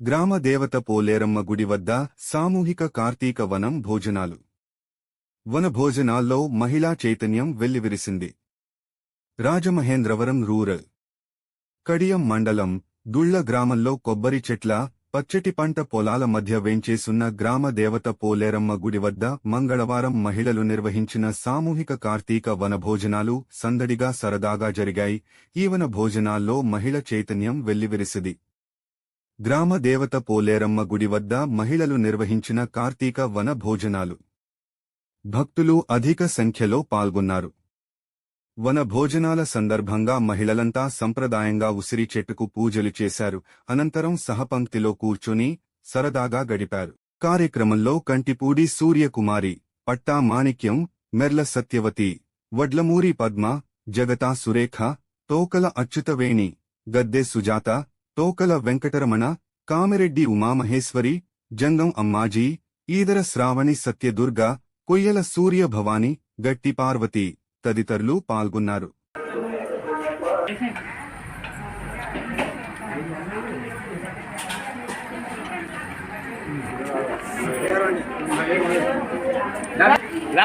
గ్రామ దేవత పోలేరమ్మ గుడి వద్ద సామూహిక కార్తీక వనం భోజనాలు. వన భోజనాల్లో మహిళా చైతన్యం వెల్లివిరిసింది. రాజమహేంద్రవరం రూరల్. కడియం మండలం దుళ్ళ గ్రామంలో కొబ్బరి చెట్ల పచ్చటి పంట పొలాల మధ్య వేంచేసున్న గ్రామ దేవత పోలేరమ్మ గుడి వద్ద మంగళవారం మహిళలు నిర్వహించిన సామూహిక కార్తీక వన భోజనాలు సందడిగా సరదాగా జరిగాయి. ఈ వన భోజనాల్లో మహిళ చైతన్యం వెల్లివిరిసిది. గ్రామ దేవత పోలేరమ్మ గుడి వద్ద మహిళలు నిర్వహించిన కార్తీక వన భోజనాలు. భక్తులు అధిక సంఖ్యలో పాల్గొన్నారు. వన భోజనాల సందర్భంగా మహిళలంతా సంప్రదాయంగా ఉసిరి చెట్టుకు పూజలు చేశారు. అనంతరం సహపంక్తిలో కూర్చొని సరదాగా గడిపారు. కార్యక్రమంలో కంటిపూడి సూర్యకుమారి పట్టా మాణిక్యం మెర్ల సత్యవతి వడ్లమూరి పద్మ జగతా సురేఖ తోకల అచ్యుతవేణి గద్దె సుజాత తోకల వెంకటరమణ కామిరెడ్డి ఉమామహేశ్వరి జంగం అమ్మాజీ ఈదర శ్రావణి సత్యదుర్గ కొయ్యల సూర్య భవాని గట్టి పార్వతి తదితరులు పాల్గొన్నారు. ఇలా